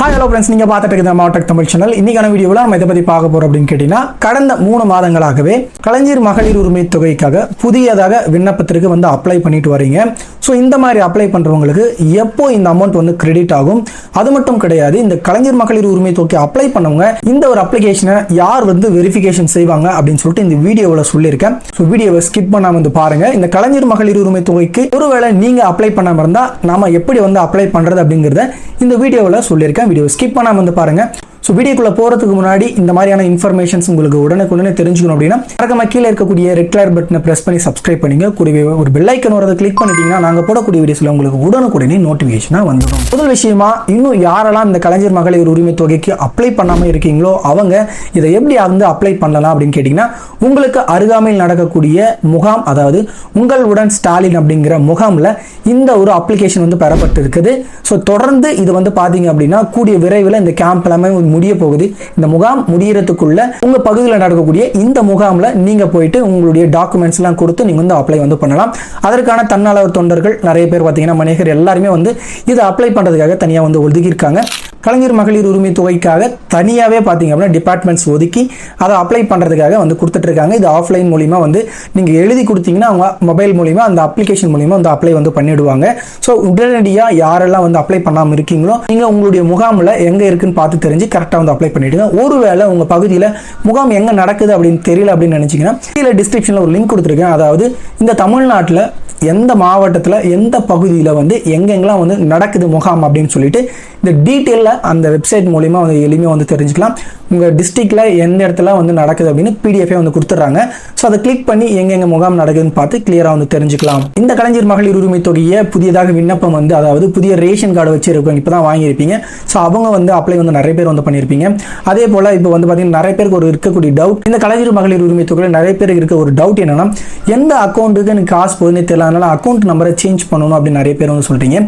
Hi hello friends நீங்கள் பார்த்துட்டு இருக்கிற மாவட்ட தமிழ் சேனல் இன்னைக்கான வீடியோவில் நம்ம இதை பற்றி பார்க்க போகிறோம் அப்படின்னு கேட்டிங்கன்னா கடந்த மூணு மாதங்களாகவே கலைஞர் மகளிர் உரிமை தொகைக்காக புதியதாக விண்ணப்பத்திற்கு வந்து அப்ளை பண்ணிட்டு வரீங்க. ஸோ இந்த மாதிரி அப்ளை பண்ணுறவங்களுக்கு எப்போ இந்த அமௌண்ட் வந்து கிரெடிட் ஆகும்? அது மட்டும் கிடையாது இந்த கலைஞர் மகளிர் உரிமை தொகை அப்ளை பண்ணவங்க இந்த ஒரு அப்ளிகேஷனை யார் வந்து வெரிஃபிகேஷன் செய்வாங்க அப்படின்னு சொல்லிட்டு இந்த வீடியோவில் சொல்லியிருக்கேன். ஸோ வீடியோவை ஸ்கிப் பண்ணாமல் வந்து பாருங்கள் இந்த கலைஞர் மகளிர் உரிமை தொகைக்கு ஒருவேளை நீங்கள் அப்ளை பண்ணாம இருந்தால் நாம் எப்படி வந்து அப்ளை பண்ணுறது அப்படிங்கிறத இந்த வீடியோவில் சொல்லியிருக்கேன். வீடியோ ஸ்கிப் பண்ணாமல் வந்து பாருங்க. ஸோ வீடியோக்குள்ளே போகிறதுக்கு முன்னாடி இந்த மாதிரியான இன்ஃபர்மேஷன்ஸ் உங்களுக்கு உடனுக்குடனே தெரிஞ்சுக்கணும் அப்படின்னா மறக்காம கீழே இருக்கக்கூடிய ரெட் கலர் பட்டனை ப்ரெஸ் பண்ணி சப்ஸ்கிரைப் பண்ணிங்க. கூடவே ஒரு பெல் ஐக்கன் வரதை கிளிக் பண்ணிட்டீங்கன்னா நாங்கள் போடக்கூடிய வீடியோஸில் உங்களுக்கு உடனுக்குடனே நோட்டிஃபிகேஷனாக வந்துடும். முதல் விஷயமா இன்னும் யாரெல்லாம் இந்த கலைஞர் மகளிர் உரிமை தொகைக்கு அப்ளை பண்ணாமல் இருக்கீங்களோ அவங்க இதை எப்படி வந்து அப்ளை பண்ணலாம் அப்படின்னு கேட்டிங்கன்னா உங்களுக்கு அருகாமையில் நடக்கக்கூடிய முகாம் அதாவது உங்கள் உடன் ஸ்டாலின் அப்படிங்கிற முகாமில் இந்த ஒரு அப்ளிகேஷன் வந்து பெறப்பட்டு இருக்குது ஸோ தொடர்ந்து இது வந்து பார்த்தீங்க அப்படின்னா கூடிய விரைவில் இந்த கேம்ப் எல்லாமே முடிய போகுது. இந்த முகாம் முடியறதுக்குள்ள உங்கள் பகுதியில் நடக்கக்கூடிய இந்த முகாமில் நீங்கள் போயிட்டு உங்களுடைய டாக்குமெண்ட்ஸ் எல்லாம் கொடுத்து நீங்கள் வந்து அப்ளை வந்து பண்ணலாம். அதற்கான தன்னாளர் தொண்டர்கள் நிறைய பேர் பார்த்தீங்கன்னா மனிதர் எல்லாருமே வந்து இதை அப்ளை பண்ணுறதுக்காக தனியாக வந்து ஒதுக்கியிருக்காங்க. கலைஞர் மகளிர் உரிமை தொகைக்காக தனியாகவே பார்த்தீங்க அப்படின்னா டிபார்ட்மெண்ட்ஸ் ஒதுக்கி அதை அப்ளை பண்ணுறதுக்காக வந்து கொடுத்துட்ருக்காங்க. இது ஆஃப்லைன் மூலிமா வந்து நீங்கள் எழுதி கொடுத்தீங்கன்னா அவங்க மொபைல் மூலிமா அந்த அப்ளிகேஷன் மூலிமா வந்து அப்ளை வந்து பண்ணிவிடுவாங்க ஸோ உடனடியாக யாரெல்லாம் வந்து அப்ளை பண்ணாமல் இருக்கீங்களோ நீங்கள் உங்களுடைய முகாமில் எங்கே இருக்குன்னு பார்த்து தெரிஞ்சு கரெக்டாக வந்து அப்ளை பண்ணிவிடுங்க ஒருவேளை உங்கள் பகுதியில் முகாம் எங்கே நடக்குது அப்படின்னு தெரியல அப்படின்னு நினச்சிங்கன்னா கீழே டிஸ்கிரிப்ஷனில் ஒரு லிங்க் கொடுத்துருக்கேன். அதாவது இந்த தமிழ்நாட்டில் எந்த மாவட்டத்தில் எந்த பகுதியில் வந்து எங்கெங்கெல்லாம் வந்து நடக்குது முகாம் அப்படின்னு சொல்லிட்டு இந்த டீட்டெயிலில் அந்த வெப்சைட் மூலிமா வந்து எளிமையாக வந்து தெரிஞ்சுக்கலாம். உங்கள் டிஸ்ட்ரிக்டில் எந்த இடத்துல வந்து நடக்குது அப்படின்னு பிடிஎஃபே வந்து கொடுத்துட்றாங்க. ஸோ அதை கிளிக் பண்ணி எங்கெங்க முகாம் நடக்குதுன்னு பார்த்து கிளியராக வந்து தெரிஞ்சுக்கலாம். இந்த கலைஞர் மகளிர் உரிமை தொகையை புதியதாக விண்ணப்பம் வந்து அதாவது புதிய ரேஷன் கார்டு வச்சுருக்கவங்க இப்போ தான் வாங்கியிருப்பீங்க. ஸோ அவங்க வந்து அப்ளை வந்து நிறைய பேர் வந்து பண்ணியிருப்பீங்க. அதே போல் இப்போ வந்து பார்த்தீங்கன்னா நிறைய பேருக்கு ஒரு இருக்கக்கூடிய டவுட் இந்த கலைஞர் மகளிர் உரிமை தொகையில் நிறைய பேருக்கு இருக்க ஒரு டவுட் என்னென்னா எந்த அக்கௌண்ட்டுக்கு எனக்கு காசு போகுதுன்னு தெரியல. அதனால் அக்கௌண்ட் நம்பரை சேஞ்ச் பண்ணணும் அப்படின்னு நிறைய பேர் வந்து சொல்கிறீங்க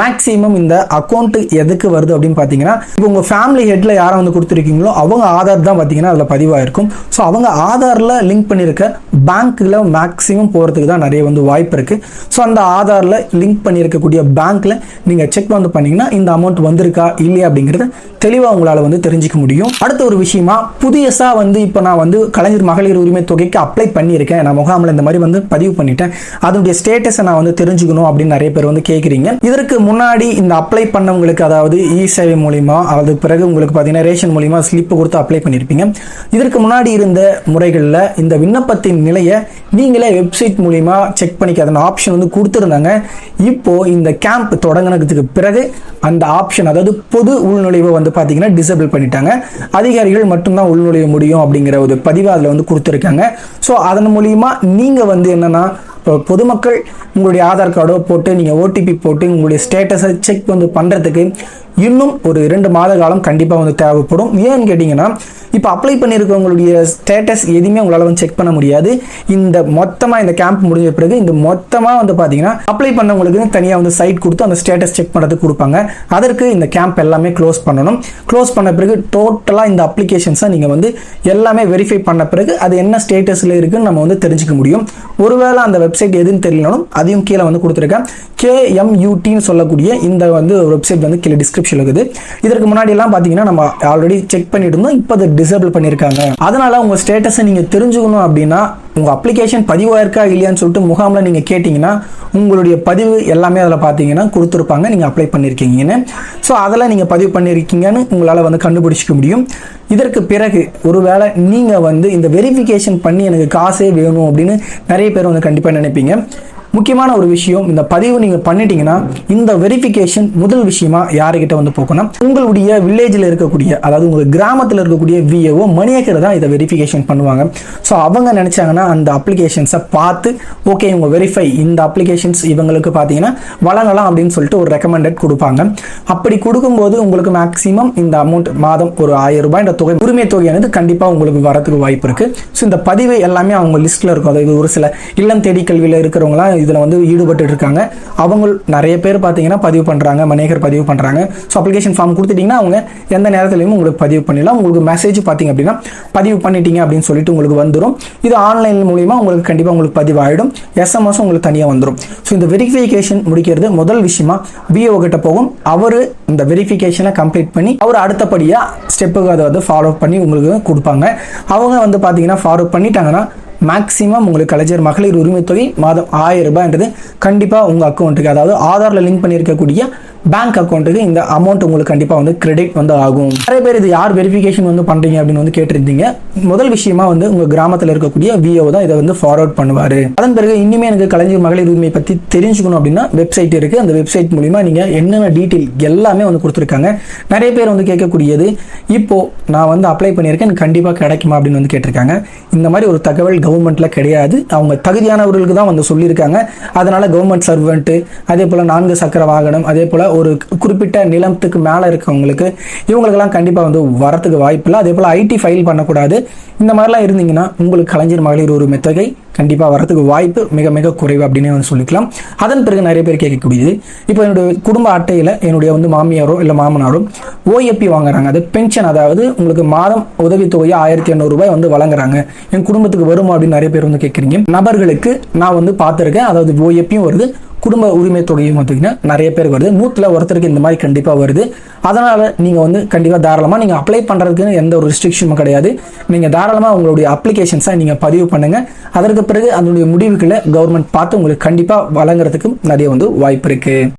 மேக்ஸிமம் இந்த அக்கௌண்ட் எதுக்கு வருது அப்படின்னு பார்த்தீங்கன்னா இப்போ உங்கள் ஃபேமிலி ஹெட்டில் யாரை வந்து கொடுத்துருக்கீங்களோ அவங்க ஆதார் தான் பார்த்தீங்கன்னா அதில் பதிவாயிருக்கும். ஸோ அவங்க ஆதாரில் லிங்க் பண்ணியிருக்க பேங்க்கில் மேக்ஸிமம் போகிறதுக்கு தான் நிறைய வந்து வாய்ப்பு இருக்குது ஸோ அந்த ஆதாரில் லிங்க் பண்ணியிருக்கக்கூடிய பேங்க்கில் நீங்கள் செக் வந்து பண்ணிங்கன்னா இந்த அமௌண்ட் வந்திருக்கா இல்லையா அப்படிங்கிறத தெளிவாக உங்களால் வந்து தெரிஞ்சுக்க முடியும். அடுத்த ஒரு விஷயமா புதியசாக வந்து இப்போ நான் வந்து கலைஞர் மகளிர் உரிமை தொகைக்கு அப்ளை பண்ணியிருக்கேன். நான் முகாமில் இந்த மாதிரி வந்து பதிவு பண்ணிட்டேன். அதனுடைய ஸ்டேட்டஸை நான் வந்து தெரிஞ்சுக்கணும் அப்படின்னு நிறைய பேர் வந்து கேட்குறீங்க இதற்கு முன்னாடி இந்த அப்ளை பண்ணவங்களுக்கு அதாவது இ சேவை மூலிமா அதுக்கு பிறகு உங்களுக்கு பார்த்தீங்கன்னா ரேஷன் மூலிமா ஸ்லிப்பு கொடுத்து அப்ளை பண்ணியிருப்பீங்க இதற்கு முன்னாடி இருந்த முறைகளில் இந்த விண்ணப்பத்தின் நிலையை நீங்களே வெப்சைட் மூலிமா செக் பண்ணிக்காத ஆப்ஷன் வந்து கொடுத்துருந்தாங்க. இப்போ இந்த கேம்ப் தொடங்கினதுக்கு பிறகு அந்த ஆப்ஷன் அதாவது பொது உள்நுழைவை வந்து பார்த்தீங்கன்னா டிசபிள் பண்ணிட்டாங்க. அதிகாரிகள் மட்டும்தான் உள்நுழைய முடியும் அப்படிங்கிற ஒரு பதிவு அதில் வந்து கொடுத்துருக்காங்க. ஸோ அதன் மூலியமா நீங்கள் வந்து என்னன்னா இப்போ பொதுமக்கள் உங்களுடைய ஆதார் கார்டோ போட்டு நீங்கள் ஓடிபி போட்டு உங்களுடைய ஸ்டேட்டஸை செக் வந்து பண்ணுறதுக்கு இன்னும் ஒரு இரண்டு மாத காலம் கண்டிப்பாக வந்து தேவைப்படும். ஏன்னு கேட்டிங்கன்னா இப்போ அப்ளை பண்ணியிருக்கவங்களுடைய ஸ்டேட்டஸ் எதுவுமே உங்களால் வந்து செக் பண்ண முடியாது. இந்த மொத்தமாக இந்த கேம்ப் முடிஞ்ச பிறகு இந்த மொத்தமாக வந்து பார்த்தீங்கன்னா அப்ளை பண்ணவங்களுக்கு தனியாக வந்து சைட் கொடுத்து அந்த ஸ்டேட்டஸ் செக் பண்ணுறதுக்கு கொடுப்பாங்க. அதற்கு இந்த கேம்ப் எல்லாமே க்ளோஸ் பண்ணணும். க்ளோஸ் பண்ண பிறகு டோட்டலாக இந்த அப்ளிகேஷன்ஸை நீங்கள் வந்து எல்லாமே வெரிஃபை பண்ண பிறகு அது என்ன ஸ்டேட்டஸில் இருக்குன்னு நம்ம வந்து தெரிஞ்சுக்க முடியும். ஒருவேளை அந்த வெப்சைட் எதுன்னு தெரியலனாலும் அதையும் கீழே வந்து கொடுத்துருக்கேன். கேஎம்யூடின்னு சொல்லக்கூடிய இந்த வந்து வெப்சைட் வந்து கீழே டிஸ்கிரிப்ஷன் இருக்குது இதற்கு முன்னாடி எல்லாம் பார்த்தீங்கன்னா நம்ம ஆல்ரெடி செக் பண்ணிட்டு இருந்தோம். இப்போ அதை டிசேபிள் பண்ணியிருக்காங்க அதனால உங்க ஸ்டேட்டஸை நீங்க தெரிஞ்சுக்கணும் அப்படின்னா உங்க அப்ளிகேஷன் பதிவாயிருக்கா இல்லையான்னு சொல்லிட்டு முகாமில் நீங்க கேட்டிங்கன்னா உங்களுடைய பதிவு எல்லாமே அதில் பார்த்தீங்கன்னா கொடுத்துருப்பாங்க. நீங்க அப்ளை பண்ணியிருக்கீங்கன்னு ஸோ அதெல்லாம் நீங்க பதிவு பண்ணியிருக்கீங்கன்னு உங்களால் வந்து கண்டுபிடிச்சிக்க முடியும். இதற்கு பிறகு ஒருவேளை நீங்க வந்து இந்த வெரிஃபிகேஷன் பண்ணி எனக்கு காசே வேணும் அப்படின்னு நிறைய பேர் வந்து கண்டிப்பாக நினைப்பீங்க. முக்கியமான ஒரு விஷயம் இந்த பதிவு நீங்கள் பண்ணிட்டீங்கன்னா இந்த வெரிஃபிகேஷன் முதல் விஷயமா யாருக்கிட்ட வந்து போகணும்? உங்களுடைய வில்லேஜில் இருக்கக்கூடிய அதாவது உங்கள் கிராமத்தில் இருக்கக்கூடிய விஏஓ மணியக்கர் தான் இதை வெரிஃபிகேஷன் பண்ணுவாங்க. ஸோ அவங்க நினச்சாங்கன்னா அந்த அப்ளிகேஷன்ஸை பார்த்து ஓகே இவங்க வெரிஃபை இந்த அப்ளிகேஷன்ஸ் இவங்களுக்கு பார்த்தீங்கன்னா வழங்கலாம் அப்படின்னு சொல்லிட்டு ஒரு ரெக்கமெண்டட் கொடுப்பாங்க. அப்படி கொடுக்கும்போது உங்களுக்கு மேக்ஸிமம் இந்த அமௌண்ட் மாதம் ஒரு ஆயிரம் ரூபாய் இந்த தொகை உரிமை தொகையானது கண்டிப்பாக உங்களுக்கு வரதுக்கு வாய்ப்பு இருக்குது ஸோ இந்த பதிவு எல்லாமே அவங்க லிஸ்ட்டில் இருக்கும். அதாவது ஒரு சில இல்லம் தேடி கல்வியில் இருக்கிறவங்களாம் இதில் வந்து ஈடுபட்டு இருக்காங்க அவங்க நிறைய பேர் பார்த்தீங்கன்னா பதிவு பண்ணுறாங்க மனேகர் பதிவு பண்ணுறாங்க ஸோ அப்ளிகேஷன் ஃபார்ம் கொடுத்துட்டிங்கன்னா அவங்க எந்த நேரத்துலையும் உங்களுக்கு பதிவு பண்ணிடலாம். உங்களுக்கு மெசேஜ் பார்த்தீங்க அப்படின்னா பதிவு பண்ணிட்டீங்க அப்படின்னு சொல்லிட்டு உங்களுக்கு வந்துடும் இது ஆன்லைன் மூலிமா உங்களுக்கு கண்டிப்பாக உங்களுக்கு பதிவாயிடும். ஆகிடும் எஸ்எம்எஸ் உங்களுக்கு தனியாக வந்துடும் ஸோ இந்த வெரிஃபிகேஷன் முடிக்கிறது முதல் விஷயமா பிஓ கிட்ட போகும். அவர் இந்த வெரிஃபிகேஷனை கம்ப்ளீட் பண்ணி அவர் அடுத்தபடியாக ஸ்டெப்புக்கு அதை வந்து ஃபாலோ பண்ணி உங்களுக்கு கொடுப்பாங்க. அவங்க வந்து பார்த்தீங்கன்னா ஃபாலோ பண்ணிட்டாங்கன்னா மேக்ஸிமம் உங்களுக்கு கலைஞர் மகளிர் உரிமை தொகை மாதம் ஆயிரம் ரூபாய்ன்றது கண்டிப்பாக உங்கள் அக்கௌண்ட்டுக்கு அதாவது ஆதாரில் லிங்க் பண்ணியிருக்கக்கூடிய பேங்க் அக்கௌண்ட்டுக்கு இந்த அமௌண்ட் உங்களுக்கு கண்டிப்பாக வந்து கிரெடிட் வந்து ஆகும். நிறைய பேர் இது யார் வெரிஃபிகேஷன் வந்து பண்ணுறீங்க அப்படின்னு வந்து கேட்டிருந்தீங்க. முதல் விஷயமா வந்து உங்கள் கிராமத்தில் இருக்கக்கூடிய விஓ தான் இதை வந்து ஃபார்வர்ட் பண்ணுவார். அதன் பிறகு இன்னுமே எனக்கு கலைஞர் மகளிர் உரிமை பற்றி தெரிஞ்சுக்கணும் அப்படின்னா வெப்சைட் இருக்குது அந்த வெப்சைட் மூலிமா நீங்கள் என்னென்ன டீட்டெயில் எல்லாமே வந்து கொடுத்துருக்காங்க. நிறைய பேர் வந்து கேட்கக்கூடியது இப்போ நான் வந்து அப்ளை பண்ணியிருக்கேன் எனக்கு கண்டிப்பாக கிடைக்குமா அப்படின்னு வந்து கேட்டிருக்காங்க. இந்த மாதிரி ஒரு தகவல் கவர்மெண்ட்டில் கிடையாது. அவங்க தகுதியானவர்களுக்கு தான் வந்து சொல்லியிருக்காங்க. அதனால் கவர்மெண்ட் சர்வெண்ட்டு அதே போல் நான்கு சக்கர வாகனம் அதே போல் ஒரு குறிப்பிட்ட நிலத்துக்கு மேலே இருக்கவங்களுக்கு இவங்களுக்கெல்லாம் கண்டிப்பாக வந்து வரத்துக்கு வாய்ப்பு இல்லை. அதே போல் ஐடி ஃபைல் பண்ணக்கூடாது. இந்த மாதிரிலாம் இருந்தீங்கன்னா உங்களுக்கு கலைஞர் மகளிர் ஒரு மெத்தகை கண்டிப்பாக வரதுக்கு வாய்ப்பு மிக மிக குறைவு அப்படின்னே வந்து சொல்லிக்கலாம். அதன் பிறகு நிறைய பேர் கேட்கக்கூடியது இப்போ என்னுடைய குடும்ப அட்டையில் என்னுடைய வந்து மாமியாரோ இல்லை மாமனாரோ ஓஎப்பி வாங்குறாங்க. அது பென்ஷன் அதாவது உங்களுக்கு மாதம் உதவித்தொகையை ஆயிரத்தி ரூபாய் வந்து வழங்குறாங்க. என் குடும்பத்துக்கு வருமா அப்படின்னு நிறைய பேர் வந்து கேட்குறீங்க. நபர்களுக்கு நான் வந்து பார்த்துருக்கேன். அதாவது ஓஎப்பியும் வருது. குடும்ப உரிமை தொகையும் பார்த்தீங்கன்னா நிறைய பேர் வருது. நூற்றில் ஒருத்தருக்கு இந்த மாதிரி கண்டிப்பாக வருது. அதனால் நீங்கள் வந்து கண்டிப்பாக தாராளமாக நீங்கள் அப்ளை பண்ணுறதுக்குன்னு எந்த ஒரு ரெஸ்ட்ரிக்ஷனும் கிடையாது. நீங்கள் தாராளமாக உங்களுடைய அப்ளிகேஷன்ஸை நீங்கள் பதிவு பண்ணுங்கள் அதற்கு பிறகு அதனுடைய முடிவுகளை கவர்மெண்ட் பார்த்து உங்களுக்கு கண்டிப்பாக வழங்குறதுக்கு நிறைய வந்து வாய்ப்பு இருக்குது